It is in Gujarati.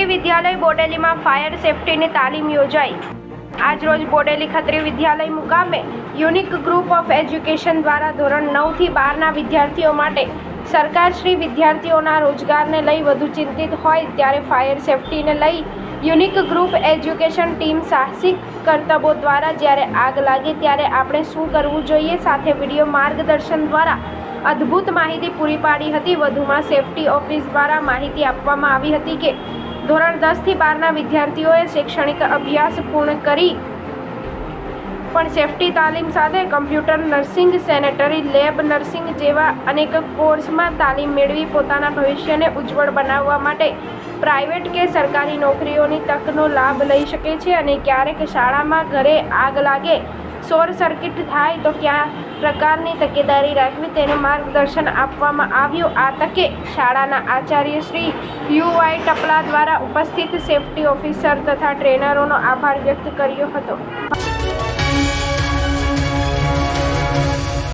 ખત્રી વિદ્યાલય બોડેલીમાં ફાયર સેફટીની તાલીમ યોજાઈ. આજરોજ બોડેલી ખત્રી વિદ્યાલય મુકામે યુનિક ગ્રુપ ઓફ એજ્યુકેશન દ્વારા ધોરણ નવથી બારના વિદ્યાર્થીઓ માટે સરકારશ્રી વિદ્યાર્થીઓના રોજગારને લઈ વધુ ચિંતિત હોય ત્યારે ફાયર સેફટીને લઈ યુનિક ગ્રુપ એજ્યુકેશન ટીમ સાહસિક કરતબો દ્વારા જ્યારે આગ લાગે ત્યારે આપણે શું કરવું જોઈએ? સાથે વીડિયો માર્ગદર્શન દ્વારા અદ્ભુત માહિતી પૂરી પાડી હતી. વધુમાં સેફટી ઓફિસ દ્વારા માહિતી આપવામાં આવી હતી કે ધોરણ દસથી બારના વિદ્યાર્થીઓએ શૈક્ષણિક અભ્યાસ પૂર્ણ કરી, પણ સેફટી તાલીમ સાથે computer nursing, sanitary, lab nursing જેવા અનેક કોર્સમાં તાલીમ મેળવી પોતાના ભવિષ્યને ઉજ્જવળ બનાવવા માટે પ્રાઇવેટ કે સરકારી નોકરીઓની તકનો લાભ લઈ શકે છે અને ક્યારેક શાળામાં ઘરે આગ લાગે શોર્ટ સર્કિટ થાય તો કયા પ્રકારની તકેદારી રાખવી તેનું માર્ગદર્શન આપવામાં આવ્યું. આ તકે શાળાના આચાર્ય શ્રી યુઆઈ ટપલા દ્વારા ઉપસ્થિત સેફટી ઓફિસર તથા ટ્રેનરોનો આભાર વ્યક્ત કર્યો હતો.